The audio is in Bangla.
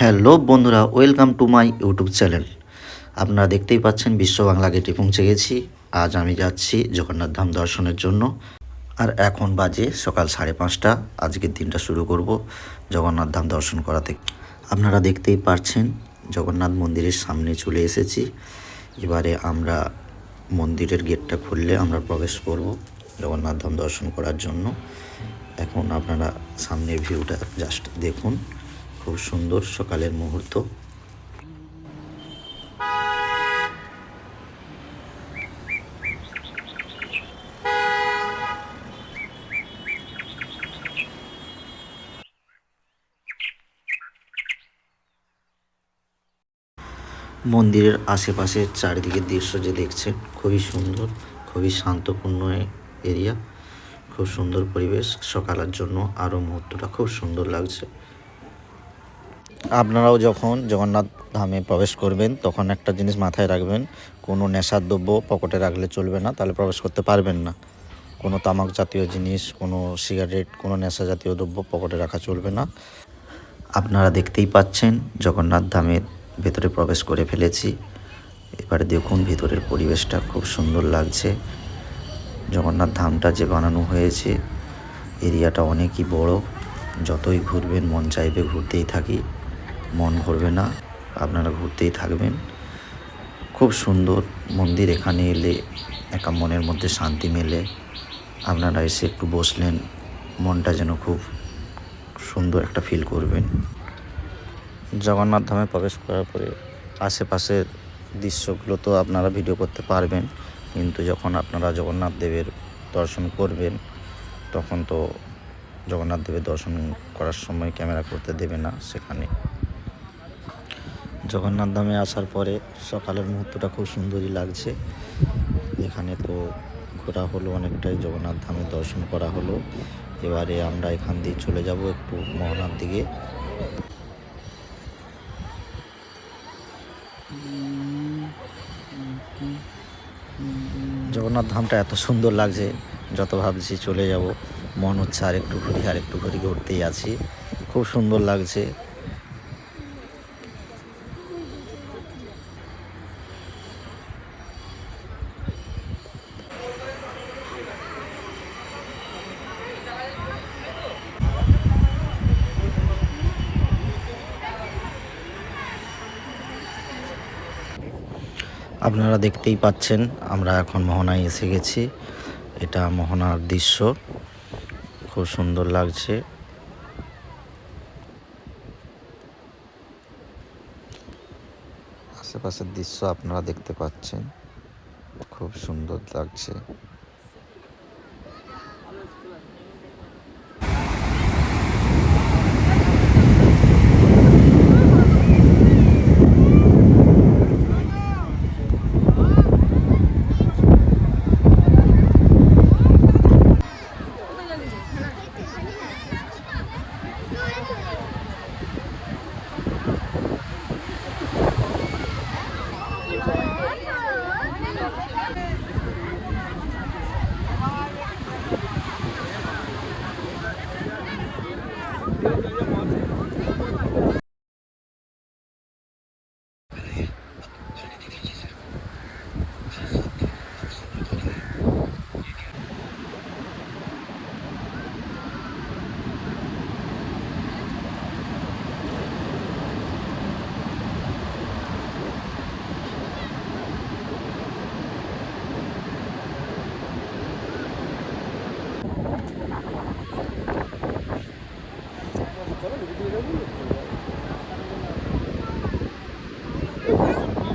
হ্যালো বন্ধুরা, welcome to my YouTube channel. আপনারা দেখতেই পাচ্ছেন বিশ্ব বাংলা গেটে পৌঁছে গেছি। আজ আমি যাচ্ছি জগন্নাথ ধাম দর্শনের জন্য। আর এখন বাজে সকাল সাড়ে পাঁচটা। আজকের দিনটা শুরু করব জগন্নাথ ধাম দর্শন করাতে আপনারা দেখতেই পাচ্ছেন জগন্নাথ মন্দিরের সামনে চলে এসেছি। এবারে আমরা মন্দিরের গেটটা খুললে আমরা প্রবেশ করব জগন্নাথ ধাম দর্শন করার জন্য। এখন আপনারা সামনের ভিউটা জাস্ট দেখুন। খুব সুন্দর সকালের মুহূর্ত। মন্দিরের আশেপাশের চারিদিকের দৃশ্য যে দেখছে, খুবই সুন্দর, খুবই শান্তপূর্ণ এরিয়া, খুব সুন্দর পরিবেশ। সকালের জন্য আরও মুহূর্তটা খুব সুন্দর লাগছে। আপনারাও যখন জগন্নাথ ধামে প্রবেশ করবেন, তখন একটা জিনিস মাথায় রাখবেন, কোনো নেশার দ্রব্য পকেটে রাখলে চলবে না, তাহলে প্রবেশ করতে পারবেন না। কোনো তামাক জাতীয় জিনিস, কোনো সিগারেট, কোনো নেশা জাতীয় দ্রব্য পকেটে রাখা চলবে না। আপনারা দেখতেই পাচ্ছেন, জগন্নাথ ধামের ভেতরে প্রবেশ করে ফেলেছি। এবারে দেখুন ভেতরের পরিবেশটা খুব সুন্দর লাগছে। জগন্নাথ ধামটা যে বানানো হয়েছে, এরিয়াটা অনেকই বড়। যতই ঘুরবেন, মন চাইবে ঘুরতেই থাকি। মন ভরবে না। আপনারা ঘুরতেই থাকবেন। খুব সুন্দর মন্দির এখানে এলে, একা মনের মধ্যে শান্তি মেলে। আপনারা এসে একটু বসলেন, মনটা যেন খুব সুন্দর একটা ফিল করবেন। জগন্নাথ ধামে প্রবেশ করার পরে আশেপাশের দৃশ্যগুলো তো আপনারা ভিডিও করতে পারবেন, কিন্তু যখন আপনারা জগন্নাথ দেবের দর্শন করবেন, তখন তো জগন্নাথ দেবের দর্শন করার সময় ক্যামেরা করতে দেবে না সেখানে। জগন্নাথ ধামে আসার পরে সকালের মুহূর্তটা খুব সুন্দরই লাগছে। এখানে তো ঘোরা হলো অনেকটাই, জগন্নাথ ধামে দর্শন করা হলো। এবারে আমরা এখান দিয়ে চলে যাব একটু মোহনার দিকে। জগন্নাথ ধামটা এত সুন্দর লাগছে, যত ভাবছি চলে যাব। মন হচ্ছে আর একটু ঘুরি আর একটু ঘুরি ঘুরতেই আছি। খুব সুন্দর লাগছে। আপনারা দেখতেই পাচ্ছেন, আমরা এখন মোহনায় এসে গেছি। এটা মোহনার দৃশ্য। খুব সুন্দর লাগছে। আশেপাশের দৃশ্য আপনারা দেখতে পাচ্ছেন। খুব সুন্দর লাগছে।